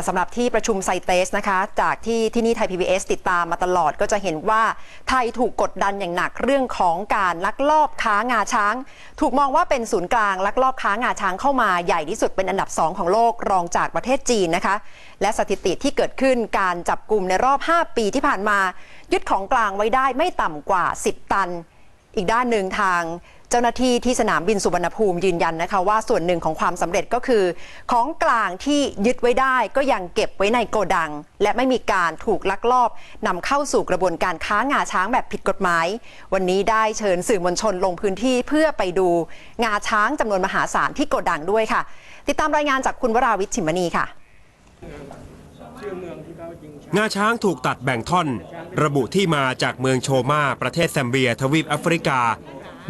และสำหรับที่ประชุมไซเตสนะคะ จากที่ที่นี่ไทย PBS ติดตามมาตลอดก็จะเห็นว่าไทยถูกกดดันอย่างหนักเรื่องของการลักลอบค้างาช้าง ถูกมองว่าเป็นศูนย์กลางลักลอบค้างาช้างเข้ามาใหญ่ที่สุดเป็นอันดับ 2 ของโลกรองจากประเทศจีนนะคะ และสถิติที่เกิดขึ้นการจับกลุ่มในรอบ 5 ปีที่ผ่านมา ยึดของกลางไว้ได้ไม่ต่ำกว่า 10 ตัน อีกด้านหนึ่งทาง เจ้าหน้าที่ที่สนามบินสุวรรณภูมิยืนยันนะคะว่าส่วนหนึ่งของความสำเร็จก็คือ ของกลางที่ยึดไว้ได้ก็ยังเก็บไว้ในโกดัง และไม่มีการถูกลักลอบนำเข้าสู่กระบวนการค้างาช้างแบบผิดกฎหมาย วันนี้ได้เชิญสื่อมวลชนลงพื้นที่เพื่อไปดูงาช้างจำนวนมหาศาลที่โกดังด้วยค่ะ ติดตามรายงานจากคุณวราวิชชิมณีค่ะงาช้างถูกตัดแบ่งท่อน ระบุที่มาจากเมืองโชมาประเทศแซมเบีย ทวีปแอฟริกา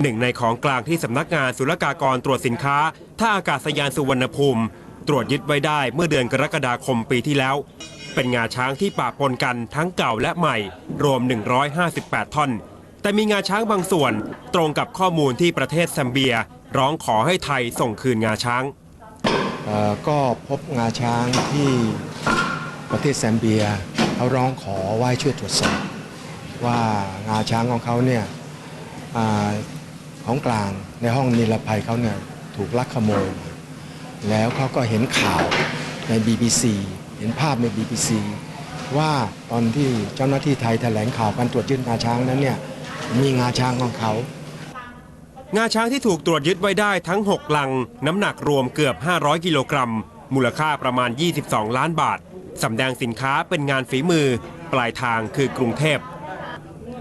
หนึ่งในของกลางที่สำนักงานศุลกากรตรวจสินค้าท่าอากาศยานสุวรรณภูมิ ตรวจยึดไว้ได้เมื่อเดือนกรกฎาคมปีที่แล้ว เป็นงาช้างที่ปะปนกันทั้งเก่าและใหม่ รวม 158 ท่อน แต่มีงาช้างบางส่วนตรงกับข้อมูลที่ประเทศแซมเบีย ร้องขอให้ไทยส่งคืนงาช้างก็พบงาช้างที่ประเทศแซมเบียเขาร้องขอว่าช่วยตรวจสอบว่างาช้างของเขาเนี่ย ของกลางในห้องนิรภัยเขาเนี่ยถูกลักขโมยแล้วเขาก็เห็นข่าวใน BBC เห็นภาพใน BBC ว่าตอนที่เจ้าหน้าที่ไทยแถลงข่าวการตรวจยึดงาช้างนั้นเนี่ยมีงาช้างของเขา งาช้างที่ถูกตรวจยึดไว้ได้ทั้ง 6 ลัง น้ำหนักรวมเกือบ 500 กิโลกรัม มูลค่าประมาณ 22 ล้านบาทสำแดงสินค้าเป็นงานฝีมือ ปลายทางคือกรุงเทพ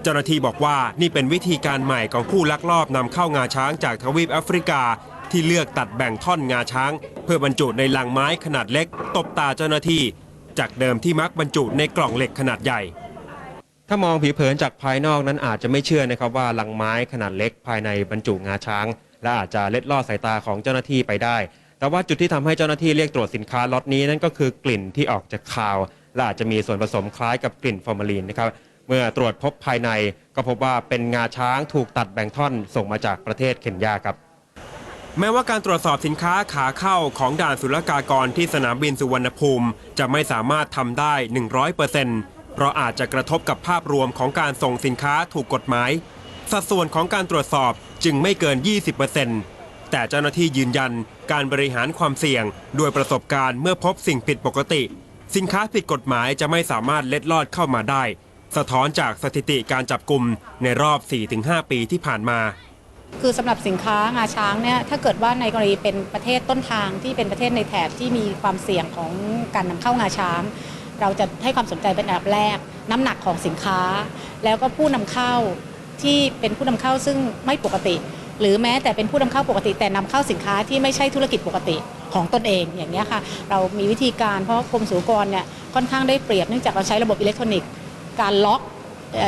เจ้าหน้าที่บอกว่านี่เป็นวิธีการใหม่ของผู้ลักลอบนำเข้างาช้างจากทวีปแอฟริกา ที่เลือกตัดแบ่งท่อนงาช้าง เพื่อบรรจุในลังไม้ขนาดเล็ก ตบตาเจ้าหน้าที่ จากเดิมที่มักบรรจุในกล่องเหล็กขนาดใหญ่ ถ้ามองผิวเผินจากภายนอกนั้นอาจจะไม่เชื่อนะครับว่าลังไม้ขนาดเล็กภายในบรรจุงาช้าง และอาจจะเล็ดลอดสายตาของเจ้าหน้าที่ไปได้ แต่ว่าจุดที่ทำให้เจ้าหน้าที่เรียกตรวจสินค้าล็อตนี้นั่นก็คือกลิ่นที่ออกจากคาวและอาจจะมีส่วนผสมคล้ายกับกลิ่นฟอร์มาลีนนะครับ เมื่อตรวจพบภายในก็พบว่าเป็นงาช้างถูกตัดแบ่งท่อนส่งมาจากประเทศเคนยาครับ แม้ว่าการตรวจสอบสินค้าขาเข้าของด่านศุลกากรที่สนามบินสุวรรณภูมิ จะไม่สามารถทำได้ 100%เพราะอาจจะกระทบกับภาพรวมของการส่งสินค้าถูกกฎหมาย สัดส่วนของการตรวจสอบจึงไม่เกิน 20%แต่เจ้าหน้าที่ยืนยันการบริหารความเสี่ยงด้วยประสบการณ์เมื่อพบสิ่งผิดปกติ สินค้าผิดกฎหมายจะไม่สามารถเล็ดลอดเข้ามาได้ สะท้อนจากสถิติการจับกลุ่มในรอบ 4-5 ปีที่ผ่านมา คือสำหรับสินค้างาช้างเนี่ยถ้าเกิดว่าในกรณีเป็นประเทศต้นทางที่เป็นประเทศในแถบที่มีความเสี่ยงของการนำเข้างาช้าง เราจะให้ความสนใจเป็นอันดับแรก น้ำหนักของสินค้า แล้วก็ผู้นำเข้าที่เป็นผู้นำเข้าซึ่งไม่ปกติ หรือแม้แต่เป็นผู้นำเข้าปกติ แต่นำเข้าสินค้าที่ไม่ใช่ธุรกิจปกติของตนเองอย่างนี้ค่ะ เรามีวิธีการเพราะกรมศุกากรเนี่ยค่อนข้างได้เปรียบเนื่องจากเราใช้ระบบอิเล็กทรอนิกส์ การล็อก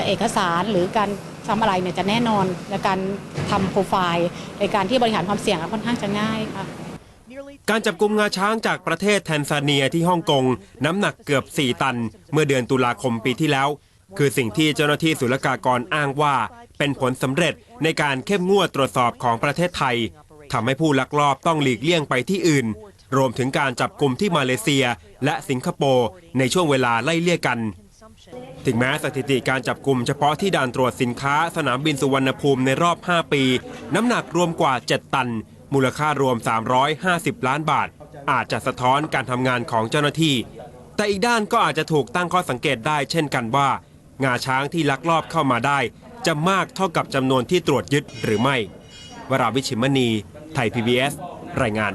เอกสารหรือการทำอะไรเนี่ยจะแน่นอนในการทำโปรไฟล์ในการที่บริหารความเสี่ยงค่อนข้างจะง่ายค่ะการจับกลุ่มงาช้างจากประเทศแทนซาเนียที่ฮ่องกงน้ำหนักเกือบ 4 ตัน เมื่อเดือนตุลาคมปีที่แล้ว คือสิ่งที่เจ้าหน้าที่ศุลกากรอ้างว่า เป็นผลสำเร็จในการเข้มงวดตรวจสอบของประเทศไทยทำให้ผู้ลักลอบต้องหลีกเลี่ยงไปที่อื่น รวมถึงการจับกลุ่มที่มาเลเซีย และสิงคโปร์ในช่วงเวลาไล่เลี่ยกัน ถึงแม้สถิติการจับกลุ่มเฉพาะที่ด่านตรวจสินค้าสนามบินสุวรรณภูมิในรอบ 5 ปี น้ำหนักรวมกว่า 7 ตัน มูลค่ารวม 350 ล้านบาท อาจจะสะท้อนการทำงานของเจ้าหน้าที่ แต่อีกด้านก็อาจจะถูกตั้งข้อสังเกตได้เช่นกันว่า งาช้างที่ลักลอบเข้ามาได้ จะมากเท่ากับจำนวนที่ตรวจยึดหรือไม่ วราวิชิมณี ไทย PBS รายงาน